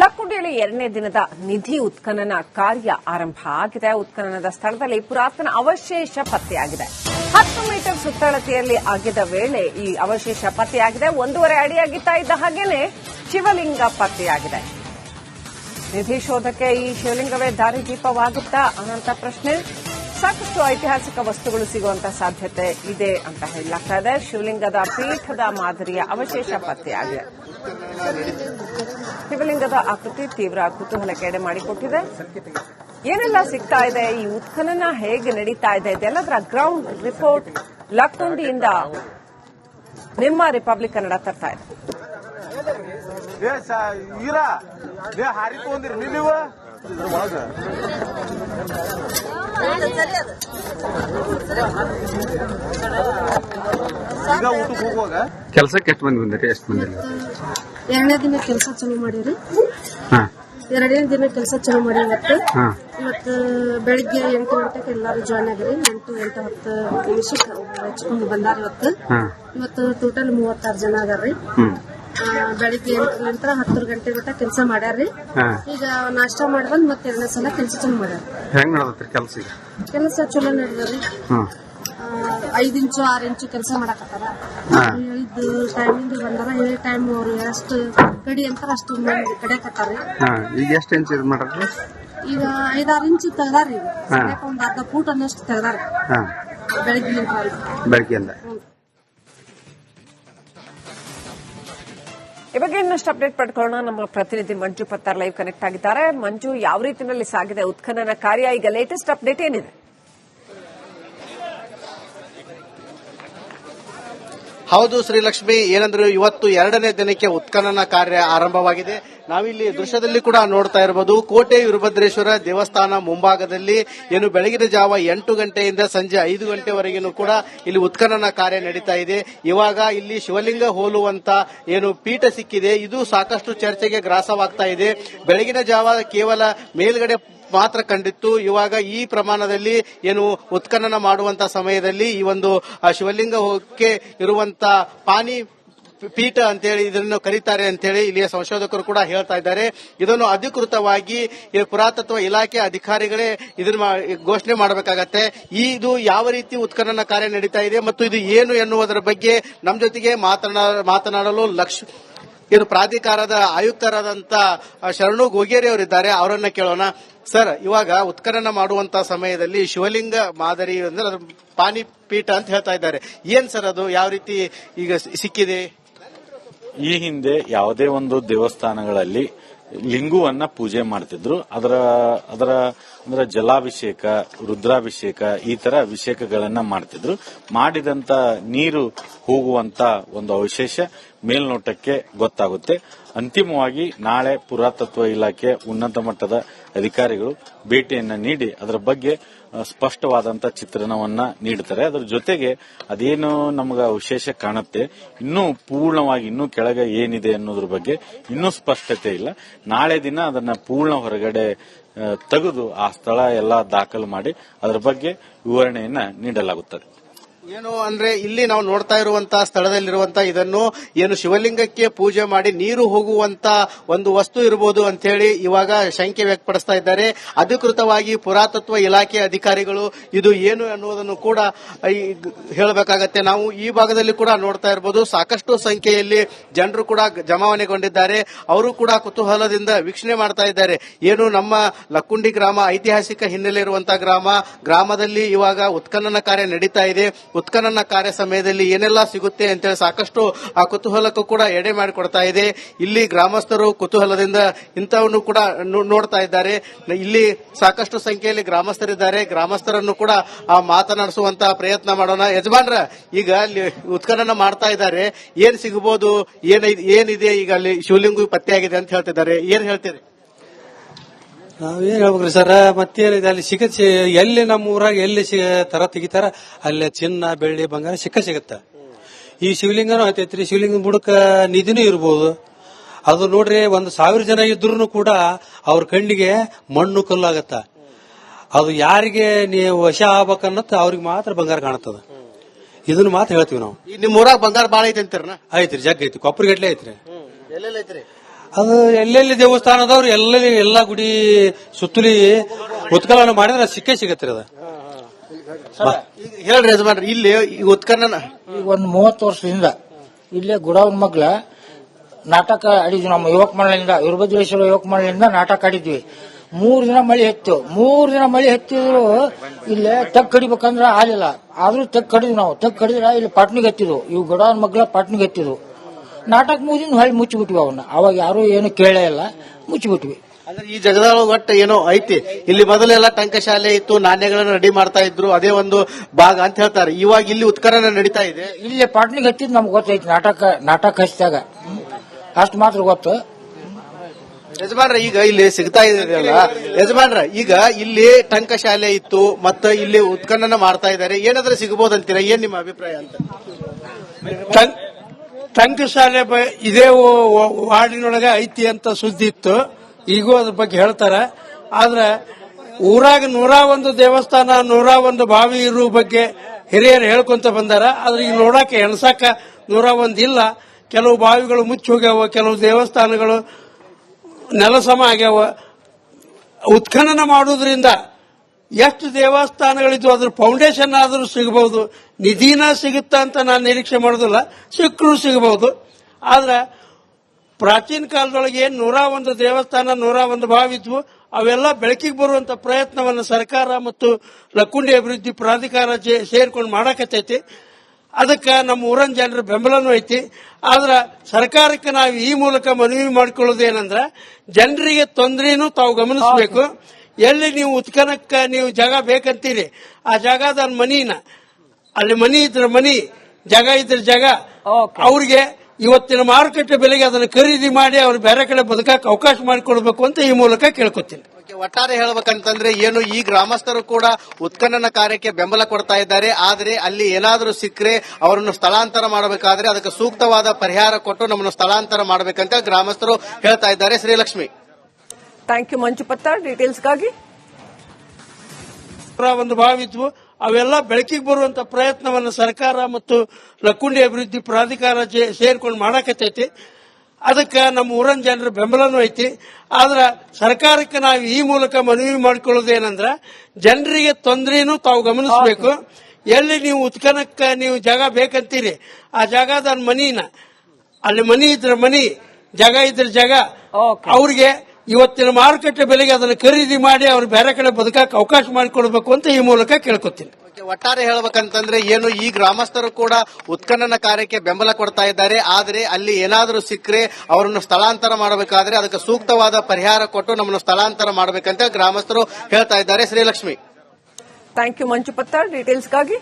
ಲಕ್ಕುಂಡಿಯಲ್ಲಿ ಎರಡನೇ ದಿನದ ನಿಧಿ ಉತ್ಖನನ ಕಾರ್ಯ ಆರಂಭ ಆಗಿದೆ. ಉತ್ಖನನದ ಸ್ಥಳದಲ್ಲಿ ಪುರಾತನ ಅವಶೇಷ ಪತ್ತೆಯಾಗಿದೆ. ಹತ್ತು ಮೀಟರ್ ಸುತ್ತಳತೆಯಲ್ಲಿ ಆಗಿದ ವೇಳೆ ಈ ಅವಶೇಷ ಪತ್ತೆಯಾಗಿದೆ. ಒಂದೂವರೆ ಅಡಿಯಾಗಿತ್ತಾ ಇದ್ದ ಹಾಗೇನೆ ಶಿವಲಿಂಗ ಪತ್ತೆಯಾಗಿದೆ. ನಿಧಿ ಶೋಧಕ್ಕೆ ಈ ಶಿವಲಿಂಗವೇ ದಾರಿದೀಪವಾಗುತ್ತಾ ಅನ್ನೋಂಥ ಪ್ರಶ್ನೆ. ಸಾಕಷ್ಟು ಐತಿಹಾಸಿಕ ವಸ್ತುಗಳು ಸಿಗುವಂತ ಸಾಧ್ಯತೆ ಇದೆ ಅಂತ ಹೇಳಲಾಗ್ತಾ ಇದೆ ಶಿವಲಿಂಗದ ಪೀಠದ ಮಾದರಿಯ ಅವಶೇಷ ಪತ್ತೆಯಾಗಿದೆ. ಶಿವಲಿಂಗದ ಆಕೃತಿ ತೀವ್ರ ಕುತೂಹಲಕ್ಕೆ ಎಡೆ ಮಾಡಿಕೊಟ್ಟಿದೆ. ಏನೆಲ್ಲ ಸಿಗ್ತಾ ಇದೆ? ಈ ಉತ್ಖನನ ಹೇಗೆ ನಡೀತಾ ಇದೆ? ಇದೆಲ್ಲದರ ಗ್ರೌಂಡ್ ರಿಪೋರ್ಟ್ ಲಕ್ಕುಂಡಿಯಿಂದ ನಿಮ್ಮ ರಿಪಬ್ಲಿಕ್ ಕನ್ನಡ ತರ್ತಾ ಇದೆ. ಕೆಲಸಕ್ಕೆ ಸ ಈರಾ? ಹಾರಿ ತಗೊಂದಿರಿ ನೀ ನೀವು? ಈಗ ಊಟಕ್ಕೆ ಹೋಗುವಾಗ? ಕೆಲ್ಸಕ್ಕೆ ಎಷ್ಟು ಮಂದಿ ಬಂದಿರಿ? ಎಷ್ಟು ಮಂದಿ? ಎರಡನೇ ದಿನ ಕೆಲಸ ಚಲೋ ಮಾಡಿರಿ? ಹಾ. ಎರಡನೇ ದಿನ ಕೆಲಸ ಚಲೋ ಮಾಡ್ಯಾರ ಇವತ್ತು ಹಾ. ಇವತ್ತು ಬೆಳಿಗ್ಗೆ ಎಂಟು ಗಂಟೆಗೆ ಎಲ್ಲಾರು ಜಾಯ್ನ್ ಆಗಿರಿ. ಎಂಟು ಎಂಟು ಹತ್ತು ನಿಮಿಷಕ್ಕೆ ಹಚ್ಕೊಂಡು ಬಂದಾರ ಇವತ್ತು. ಹಾ. ಇವತ್ತು ಟೋಟಲ್ ಮೂವತ್ತಾರು ಜನ ಅದಾರ್ರಿ. ಆ, ಬೆಳಿಗ್ಗೆ ಎಂಟು ನಂತರ ಹತ್ತು ಗಂಟೆ ಗಂಟ ಕೆಲಸ ಮಾಡ್ಯಾರ್ರಿ. ಹಾ. ಈಗ ನಾಷ್ಟ ಮಾಡಿ ಬಂದ್ ಮತ್ತೆ ಎರಡನೇ ಸಲ ಕೆಲಸ ಚಲೋ ಮಾಡ್ಯಾರ ಕೆಲಸ ನಡೆದತ್ರಿ ಕೆಲ್ಸ ಈಗ? ಕೆಲಸ ಚಲೋ ನಡೆದ್ರಿ ಐದು ಐದ್ ಇಂಚು ಆರು ಇಂಚು ಕೆಲಸ ಮಾಡಕತ್ತಾರ. ಹಾ. ಹೇಳಿದ್ದು ಟೈಮಿಂಗ್ ಬಂದಾರ ಹೇಳಿ ಟೈಮ್ ಅವ್ರು ಎಷ್ಟು ಕಡಿ ಅಂತಾರ ಅಷ್ಟು ಮಂದಿ ಕಡಿಯಕತ್ತಾರ್ರಿ ಹಾ ಈಗ ಎಷ್ಟು ಇಂಚ್ ಇದು ಮಾಡ್ರಿ ಈಗ ಐದಾರು ಇಂಚು ತೆಗ್ದಾರ್ರಿ ಈಗ. ಹಾ. ಸದ್ಯಕ್ಕೆ ಒಂದ್ ಅರ್ಧ ಫೂಟ್ ಅನ್ನಷ್ಟು ತೆಗ್ದಾರ. ಹಾ. ಬೆಳಿಗ್ಗೆ ಬೆಳಗ್ಗೆಯಿಂದ. ಈ ಬಗ್ಗೆ ಇನ್ನಷ್ಟು ಅಪ್ಡೇಟ್ ಪಡ್ಕೊಳ್ಳೋಣ. ನಮ್ಮ ಪ್ರತಿನಿಧಿ ಮಂಜು ಪತ್ತಾರ್ ಲೈವ್ ಕನೆಕ್ಟ್ ಆಗಿದ್ದಾರೆ. ಮಂಜು ಯಾವ ರೀತಿಯಲ್ಲಿ ಸಾಗಿದೆ ಉತ್ಖನನ ಕಾರ್ಯ? ಈಗ ಲೇಟೆಸ್ಟ್ ಅಪ್ಡೇಟ್ ಏನಿದೆ? ಹೌದು, ಶ್ರೀಲಕ್ಷ್ಮಿ, ಏನಂದ್ರೆ ಇವತ್ತು ಎರಡನೇ ದಿನಕ್ಕೆ ಉತ್ಖನನ ಕಾರ್ಯ ಆರಂಭವಾಗಿದೆ. ನಾವಿಲ್ಲಿ ದೃಶ್ಯದಲ್ಲಿ ಕೂಡ ನೋಡ್ತಾ ಇರಬಹುದು ಕೋಟೆ ವೀರಭದ್ರೇಶ್ವರ ದೇವಸ್ಥಾನ ಮುಂಭಾಗದಲ್ಲಿ, ಏನು ಬೆಳಗಿನ ಜಾವ ಎಂಟು ಗಂಟೆಯಿಂದ ಸಂಜೆ ಐದು ಗಂಟೆವರೆಗೂ ಕೂಡ ಇಲ್ಲಿ ಉತ್ಖನನ ಕಾರ್ಯ ನಡೀತಾ ಇದೆ. ಇವಾಗ ಇಲ್ಲಿ ಶಿವಲಿಂಗ ಹೋಲುವಂತ ಏನು ಪೀಠ ಸಿಕ್ಕಿದೆ. ಇದು ಸಾಕಷ್ಟು ಚರ್ಚೆಗೆ ಗ್ರಾಸವಾಗ್ತಾ ಇದೆ. ಬೆಳಗಿನ ಜಾವ ಕೇವಲ ಮೇಲ್ಗಡೆ ಮಾತ್ರ ಕಂಡಿತ್ತು. ಇವಾಗ ಈ ಪ್ರಮಾಣದಲ್ಲಿ ಏನು ಉತ್ಖನನ ಮಾಡುವಂತ ಸಮಯದಲ್ಲಿ ಈ ಒಂದು ಶಿವಲಿಂಗಕ್ಕೆ ಇರುವಂತ ಪಾನಿ ಪೀಠ ಅಂತೇಳಿ ಇದನ್ನು ಕರೀತಾರೆ ಅಂತೇಳಿ ಇಲ್ಲಿಯ ಸಂಶೋಧಕರು ಕೂಡ ಹೇಳ್ತಾ ಇದ್ದಾರೆ. ಇದನ್ನು ಅಧಿಕೃತವಾಗಿ ಪುರಾತತ್ವ ಇಲಾಖೆ ಅಧಿಕಾರಿಗಳೇ ಇದನ್ನ ಘೋಷಣೆ ಮಾಡಬೇಕಾಗತ್ತೆ. ಇದು ಯಾವ ರೀತಿ ಉತ್ಖನನ ಕಾರ್ಯ ನಡೀತಾ ಇದೆ ಮತ್ತು ಇದು ಏನು ಎನ್ನುವುದರ ಬಗ್ಗೆ ನಮ್ಮ ಜೊತೆಗೆ ಮಾತನಾ- ಮಾತನಾಡಲು ಲಕ್ಷ ಇದು ಪ್ರಾಧಿಕಾರದ ಆಯುಕ್ತರಾದಂತ ಆ, ಶರಣು ಗೋಗೇರಿ ಅವರಿದ್ದಾರೆ ಅವರನ್ನ ಕೇಳೋಣ. ಸರ್ ಇವಾಗ ಉತ್ಖನನ ಮಾಡುವಂತ ಸಮಯದಲ್ಲಿ ಶಿವಲಿಂಗ ಮಾದರಿ ಅಂದ್ರೆ ಅದು ಪಾನಿಪೀಠ ಅಂತ ಹೇಳ್ತಾ ಇದ್ದಾರೆ. ಏನ್ ಸರ್ ಅದು? ಯಾವ ರೀತಿ ಈಗ ಸಿಕ್ಕಿದೆ? ಈ ಹಿಂದೆ ಯಾವುದೇ ಒಂದು ದೇವಸ್ಥಾನಗಳಲ್ಲಿ ಲಿಂಗುವನ್ನ ಪೂಜೆ ಮಾಡ್ತಿದ್ರು. ಅದರ ಅದರ, ಅಂದ್ರೆ ಜಲಾಭಿಷೇಕ, ರುದ್ರಾಭಿಷೇಕ ಈ ತರ ಅಭಿಷೇಕಗಳನ್ನ ಮಾಡ್ತಿದ್ರು. ಮಾಡಿದಂತ ನೀರು ಹೋಗುವಂತ ಒಂದು ಅವಶೇಷ ಮೇಲ್ನೋಟಕ್ಕೆ ಗೊತ್ತಾಗುತ್ತೆ. ಅಂತಿಮವಾಗಿ ನಾಳೆ ಪುರಾತತ್ವ ಇಲಾಖೆ ಉನ್ನತ ಮಟ್ಟದ ಅಧಿಕಾರಿಗಳು ಭೇಟಿಯನ್ನ ನೀಡಿ ಅದರ ಬಗ್ಗೆ ಸ್ಪಷ್ಟವಾದಂತಹ ಸ್ಪಷ್ಟವಾದಂತ ಚಿತ್ರಣವನ್ನ ನೀಡುತ್ತಾರೆ ಅದರ ಜೊತೆಗೆ ಅದೇನು ನಮಗ ವಿಶೇಷ ಕಾಣುತ್ತೆ. ಇನ್ನೂ ಪೂರ್ಣವಾಗಿ, ಇನ್ನೂ ಕೆಳಗೆ ಏನಿದೆ ಅನ್ನೋದ್ರ ಬಗ್ಗೆ ಇನ್ನೂ ಸ್ಪಷ್ಟತೆ ಇಲ್ಲ. ನಾಳೆ ದಿನ ಅದನ್ನ ಪೂರ್ಣ ಹೊರಗಡೆ ತೆಗೆದು ಆ ಸ್ಥಳ ಎಲ್ಲ ದಾಖಲು ಮಾಡಿ ಅದರ ಬಗ್ಗೆ ವಿವರಣೆಯನ್ನ ನೀಡಲಾಗುತ್ತದೆ. ಏನು ಅಂದ್ರೆ ಇಲ್ಲಿ ನಾವು ನೋಡ್ತಾ ಇರುವಂತ ಸ್ಥಳದಲ್ಲಿರುವಂತ ಇದನ್ನು ಏನು ಶಿವಲಿಂಗಕ್ಕೆ ಪೂಜೆ ಮಾಡಿ ನೀರು ಹೋಗುವಂತ ಒಂದು ವಸ್ತು ಇರಬಹುದು ಅಂತ ಹೇಳಿ ಇವಾಗ ಶಂಕೆ ವ್ಯಕ್ತಪಡಿಸ್ತಾ ಇದ್ದಾರೆ. ಅಧಿಕೃತವಾಗಿ ಪುರಾತತ್ವ ಇಲಾಖೆ ಅಧಿಕಾರಿಗಳು ಇದು ಏನು ಅನ್ನುವುದನ್ನು ಕೂಡ ಹೇಳಬೇಕಾಗತ್ತೆ. ನಾವು ಈ ಭಾಗದಲ್ಲಿ ಕೂಡ ನೋಡ್ತಾ ಇರಬಹುದು ಸಾಕಷ್ಟು ಸಂಖ್ಯೆಯಲ್ಲಿ ಜನರು ಕೂಡ ಜಮಾವಣೆಗೊಂಡಿದ್ದಾರೆ. ಅವರು ಕೂಡ ಕುತೂಹಲದಿಂದ ವೀಕ್ಷಣೆ ಮಾಡ್ತಾ ಇದ್ದಾರೆ. ಏನು ನಮ್ಮ ಲಕ್ಕುಂಡಿ ಗ್ರಾಮ ಐತಿಹಾಸಿಕ ಹಿನ್ನೆಲೆ ಇರುವಂತಹ ಗ್ರಾಮ. ಗ್ರಾಮದಲ್ಲಿ ಇವಾಗ ಉತ್ಖನನ ಕಾರ್ಯ ನಡೀತಾ ಇದೆ. ಉತ್ಖನನ ಕಾರ್ಯ ಸಮಯದಲ್ಲಿ ಏನೆಲ್ಲ ಸಿಗುತ್ತೆ ಅಂತೇಳಿ ಸಾಕಷ್ಟು ಆ ಕುತೂಹಲಕ್ಕೂ ಕೂಡ ಎಡೆ ಮಾಡಿಕೊಡ್ತಾ ಇದೆ. ಇಲ್ಲಿ ಗ್ರಾಮಸ್ಥರು ಕುತೂಹಲದಿಂದ ಇಂಥವನ್ನು ಕೂಡ ನೋಡ್ತಾ ಇದ್ದಾರೆ. ಇಲ್ಲಿ ಸಾಕಷ್ಟು ಸಂಖ್ಯೆಯಲ್ಲಿ ಗ್ರಾಮಸ್ಥರಿದ್ದಾರೆ. ಗ್ರಾಮಸ್ಥರನ್ನು ಕೂಡ ಆ ಮಾತನಾಡಿಸುವಂತ ಪ್ರಯತ್ನ ಮಾಡೋಣ. ಯಜಮಾನ್ರ, ಈಗ ಅಲ್ಲಿ ಉತ್ಖನನ ಮಾಡ್ತಾ ಇದ್ದಾರೆ. ಏನ್ ಸಿಗಬಹುದು ಏನ್ ಏನಿದೆ? ಈಗ ಅಲ್ಲಿ ಶಿವಲಿಂಗ ಪತ್ತೆಯಾಗಿದೆ ಅಂತ ಹೇಳ್ತಿದ್ದಾರೆ. ಏನ್ ಹೇಳ್ತೀರಿ? ನಾವೇನ್ ಹೇಳ್ಬೇಕ್ರಿ ಸರ್? ಮತ್ತೇನಿದೆ ಅಲ್ಲಿ ಸಿಗತ್ತೆ ಎಲ್ಲಿ ನಮ್ಮ ಊರಾಗ ಎಲ್ಲಿ ಸಿಗ ತರ ತೆಗಿತಾರ ಅಲ್ಲಿ ಚಿನ್ನ ಬೆಳ್ಳಿ ಬಂಗಾರ ಸಿಕ್ಕ ಸಿಗತ್ತ. ಈ ಶಿವಲಿಂಗನು ಐತೈತ್ರಿ ಶಿವಲಿಂಗ ಬುಡಕ ನಿಧಿನೂ ಇರ್ಬೋದು. ಅದು ನೋಡ್ರಿ ಒಂದು ಸಾವಿರ ಜನ ಇದ್ರು ಕೂಡ ಅವ್ರ ಕಣ್ಣಿಗೆ ಮಣ್ಣು ಕಲ್ಲಾಗತ್ತ. ಅದು ಯಾರಿಗೆ ನೀವು ವಶ ಆಗ್ಬೇಕನ್ನತ್ತ ಅವ್ರಿಗೆ ಮಾತ್ರ ಬಂಗಾರ ಕಾಣತ್ತದ. ಇದನ್ನ ಮಾತ್ರ ಹೇಳ್ತೀವಿ ನಾವು. ನಿಮ್ಮ ನಿಮ್ ಊರಾಗ ಬಂಗಾರ ಬಾಳ ಐತಿ ಅಂತೀರ ಐತ್ರಿ ಜಗ್ ಐತಿ ಕೊಪ್ಪರಿಗಟ್ಲೆ ಐತ್ರಿ. ಎಲ್ಲೆಲ್ಲ ಐತ್ರಿ? ಅದು ಎಲ್ಲೆಲ್ಲಿ ದೇವಸ್ಥಾನ ಅದಾವ್ರಿ ಎಲ್ಲೆಲ್ಲಿ ಎಲ್ಲಾ ಗುಡಿ ಸುತ್ತಲಿ ಉತ್ಕಲನ ಮಾಡಿದ್ರೆ ಸಿಕ್ಕೇ ಸಿಗತ್ರಿ ಅದ. ಈಗ ಹೇಳ್ರಿ ಯಜಮಾನ್ರಿ ಇಲ್ಲಿ ಈ ಉತ್ಖನನ ಈಗ ಒಂದು ಮೂವತ್ತು ವರ್ಷದಿಂದ ಇಲ್ಲೇ ಗುಡವನ್ ಮಗ್ಲ ನಾಟಕ ಆಡಿದ್ವಿ ನಮ್ಮ ಯುವಕ ಮಂಡಳಿಂದ ವೀರಭದ್ರೇಶ್ವರ ಯುವಕ ಮಂಡಳಿಂದ ನಾಟಕ ಆಡಿದ್ವಿ. ಮೂರ್ ದಿನ ಮಳಿ ಹೆತ್ತು ಮೂರ್ ದಿನ ಮಳಿ ಹತ್ತಿದ್ರು ಇಲ್ಲೇ ತೆಗ್ ಕಡಿಬೇಕಂದ್ರೆ ಆಗಲಿಲ್ಲ. ಆದ್ರೂ ತೆಗ್ ಕಡಿದ್ವಿ ನಾವು ತೆಗ್ ಕಡಿದ್ರೆ ಇಲ್ಲಿ ಪಟ್ನಿಗೆ ಹತ್ತಿದ್ವು ಇವು ಗುಡವನ್ ಮಗ್ಲ ಪಟ್ನಿಗೆ ಹತ್ತಿದ್ವು ನಾಟಕ ಮುಗಿದಿಂದ ಹೊಳ್ಳಿ ಮುಚ್ಚಿಬಿಟ್ವಿ ಅವನ್ನ ಅವಾಗ ಯಾರು ಏನು ಕೇಳೇ ಇಲ್ಲ. ಮುಚ್ಚಿಬಿಟ್ವಿ. ಅಂದ್ರೆ ಈ ಜಗದಾಳ ಒಟ್ಟು ಏನೋ ಐತಿ. ಇಲ್ಲಿ ಮೊದಲೆಲ್ಲ ಟಂಕಶಾಲೆ ಇತ್ತು ನಾಣ್ಯಗಳನ್ನ ರೆಡಿ ಮಾಡ್ತಾ ಇದ್ರು ಅದೇ ಒಂದು ಭಾಗ ಅಂತ ಹೇಳ್ತಾರೆ. ಇವಾಗ ಇಲ್ಲಿ ಉತ್ಕರಣ ನಡೀತಾ ಇದೆ. ಇಲ್ಲಿ ಪಾಟ್ನಿಗೆ ಹತ್ತಿದ್ ನಮ್ಗೆ ಗೊತ್ತೈತಿ ನಾಟಕ ನಾಟಕ ಹಚ್ಚಿದಾಗ. ಅಷ್ಟು ಮಾತ್ರ ಗೊತ್ತು. ಯಜಮಾನ್ರ ಈಗ ಇಲ್ಲಿ ಸಿಗ್ತಾ ಇದೆಯಲ್ಲ? ಯಜಮಾನ್ರ ಈಗ ಇಲ್ಲಿ ಟಂಕಶಾಲೆ ಇತ್ತು ಮತ್ತೆ ಇಲ್ಲಿ ಉತ್ಖನನ ಮಾಡ್ತಾ ಇದ್ದಾರೆ. ಏನಾದ್ರೂ ಸಿಗಬಹುದಂತೀರಾ ಏನ್ ನಿಮ್ಮ ಅಭಿಪ್ರಾಯ ಅಂತ? ಟಂಕ್- ಟಂಕಶಾಲೆ ಇದೇ ವಾರ್ಡಿನೊಳಗೆ ಐತಿ ಅಂತ ಸುದ್ದಿ ಇತ್ತು. ಈಗೂ ಅದ್ರ ಬಗ್ಗೆ ಹೇಳ್ತಾರೆ. ಆದ್ರೆ ಊರಾಗ ನೂರ ಒಂದು ದೇವಸ್ಥಾನ, ನೂರ ಒಂದು ಬಾವಿ ಇರುವ ಬಗ್ಗೆ ಹಿರಿಯರು ಹೇಳ್ಕೊಂತ ಬಂದಾರ. ಆದ್ರೆ ಈಗ ನೋಡಕ್ಕೆ ಎಣಸಾಕ ನೂರ ಒಂದು ಇಲ್ಲ. ಕೆಲವು ಬಾವಿಗಳು ಮುಚ್ಚಿ ಹೋಗ್ಯಾವ, ಕೆಲವು ದೇವಸ್ಥಾನಗಳು ನೆಲಸಮ ಆಗ್ಯಾವ. ಉತ್ಖನನ ಮಾಡೋದ್ರಿಂದ ಎಷ್ಟು ದೇವಸ್ಥಾನಗಳಿದ್ವು, ಅದ್ರ ಫೌಂಡೇಶನ್ ಆದರೂ ಸಿಗಬಹುದು ನಿಧಿನ ಸಿಗುತ್ತಾ ಅಂತ ನಾನು ನಿರೀಕ್ಷೆ ಮಾಡೋದಿಲ್ಲ, ಸಿಕ್ಕರೂ ಸಿಗಬಹುದು ಆದ್ರೆ, ಪ್ರಾಚೀನ ಕಾಲದೊಳಗೆ ಏನ್ ನೂರ ಒಂದು ದೇವಸ್ಥಾನ, ನೂರ ಒಂದು ಭಾವಿದ್ವು ಅವೆಲ್ಲ ಬೆಳಕಿಗೆ ಬರುವಂತ ಪ್ರಯತ್ನವನ್ನು ಸರ್ಕಾರ ಮತ್ತು ಲಕ್ಕುಂಡಿ ಅಭಿವೃದ್ಧಿ ಪ್ರಾಧಿಕಾರ ಸೇರ್ಕೊಂಡು ಮಾಡಕತ್ತೈತಿ. ಅದಕ್ಕೆ ನಮ್ಮ ಊರನ್ ಜನರ ಬೆಂಬಲನೂ ಐತಿ. ಆದ್ರೆ, ಸರ್ಕಾರಕ್ಕೆ ನಾವು ಈ ಮೂಲಕ ಮನವಿ ಮಾಡ್ಕೊಳ್ಳೋದೇನಂದ್ರ, ಜನರಿಗೆ ತೊಂದರೆನೂ ತಾವು ಗಮನಿಸಬೇಕು. ಎಲ್ಲಿ ನೀವು ಉತ್ಖನಕ್ಕೆ ನೀವು ಜಾಗ ಬೇಕಂತೀರಿ? ಆ ಜಾಗದ ಮನಿನ ಅಲ್ಲಿ ಮನಿ ಇದ್ರೆ ಮನಿ ಜಾಗ ಇದ್ರೆ ಜಾಗ. ಅವ್ರಿಗೆ ಇವತ್ತಿನ ಮಾರುಕಟ್ಟೆ ಬೆಲೆಗೆ ಅದನ್ನು ಖರೀದಿ ಮಾಡಿ ಅವ್ರು ಬೇರೆ ಕಡೆ ಬದುಕಕ್ಕೆ ಅವಕಾಶ ಮಾಡಿಕೊಡ್ಬೇಕು ಅಂತ ಈ ಮೂಲಕ ಕೇಳ್ಕೊತೀನಿ. ಓಕೆ, ಒಟ್ಟಾರೆ ಹೇಳ್ಬೇಕಂತಂದ್ರೆ ಏನು ಈ ಗ್ರಾಮಸ್ಥರು ಕೂಡ ಉತ್ಖನನ ಕಾರ್ಯಕ್ಕೆ ಬೆಂಬಲ ಕೊಡ್ತಾ ಇದ್ದಾರೆ. ಆದರೆ ಅಲ್ಲಿ ಏನಾದರೂ ಸಿಕ್ಕರೆ ಅವರನ್ನು ಸ್ಥಳಾಂತರ ಮಾಡಬೇಕಾದ್ರೆ ಅದಕ್ಕೆ ಸೂಕ್ತವಾದ ಪರಿಹಾರ ಕೊಟ್ಟು ನಮ್ಮನ್ನು ಸ್ಥಳಾಂತರ ಮಾಡಬೇಕಂತ ಗ್ರಾಮಸ್ಥರು ಹೇಳ್ತಾ ಇದ್ದಾರೆ ಶ್ರೀಲಕ್ಷ್ಮಿ. ಥ್ಯಾಂಕ್ ಯು ಮಂಜುಪತ್ತ ಡೀಟೇಲ್ಸ್ಗಾಗಿ ನೂರ ಒಂದು ಬಾವಿ ಇದ್ವು ಅವೆಲ್ಲ ಬೆಳಕಿಗೆ ಬರುವಂತ ಪ್ರಯತ್ನವನ್ನು ಸರ್ಕಾರ ಮತ್ತು ಲಕ್ಕುಂಡಿ ಅಭಿವೃದ್ಧಿ ಪ್ರಾಧಿಕಾರ ಸೇರ್ಕೊಂಡು ಮಾಡಕತ್ತೈತಿ. ಅದಕ್ಕೆ ನಮ್ಮ ಊರನ್ ಜನರ ಬೆಂಬಲನೂ ಐತಿ. ಆದ್ರೆ ಸರ್ಕಾರಕ್ಕೆ ನಾವು ಈ ಮೂಲಕ ಮನವಿ ಮಾಡ್ಕೊಳ್ಳೋದೇನಂದ್ರ ಜನರಿಗೆ ತೊಂದರೆನೂ ತಾವು ಗಮನಿಸಬೇಕು. ಎಲ್ಲಿ ನೀವು ಉತ್ಕನಕ್ಕೆ ನೀವು ಜಾಗ ಬೇಕಂತೀರಿ ಆ ಜಾಗದ ಮನಿನ ಅಲ್ಲಿ ಮನಿ ಇದ್ರೆ ಮನಿ ಜಾಗ ಇದ್ರೆ ಜಾಗ. ಅವ್ರಿಗೆ ಇವತ್ತಿನ ಮಾರುಕಟ್ಟೆ ಬೆಲೆಗೆ ಅದನ್ನು ಖರೀದಿ ಮಾಡಿ ಅವ್ರು ಬೇರೆ ಕಡೆ ಬದುಕಕ್ಕೆ ಅವಕಾಶ ಮಾಡಿಕೊಡ್ಬೇಕು ಅಂತ ಈ ಮೂಲಕ ಕೇಳ್ಕೊತೀನಿ. ಓಕೆ, ಒಟ್ಟಾರೆ ಹೇಳ್ಬೇಕಂತಂದ್ರೆ ಏನು ಈ ಗ್ರಾಮಸ್ಥರು ಕೂಡ ಉತ್ಖನನ ಕಾರ್ಯಕ್ಕೆ ಬೆಂಬಲ ಕೊಡ್ತಾ ಇದ್ದಾರೆ. ಆದರೆ ಅಲ್ಲಿ ಏನಾದರೂ ಸಿಕ್ಕರೆ ಅವರನ್ನು ಸ್ಥಳಾಂತರ ಮಾಡಬೇಕಾದ್ರೆ ಅದಕ್ಕೆ ಸೂಕ್ತವಾದ ಪರಿಹಾರ ಕೊಟ್ಟು ನಮ್ಮನ್ನು ಸ್ಥಳಾಂತರ ಮಾಡಬೇಕಂತ ಗ್ರಾಮಸ್ಥರು ಹೇಳ್ತಾ ಇದ್ದಾರೆ. ಶ್ರೀಲಕ್ಷ್ಮಿ. ಥ್ಯಾಂಕ್ ಯು ಮಂಜುಪತ್ತ ಡೀಟೇಲ್ಸ್ಗಾಗಿ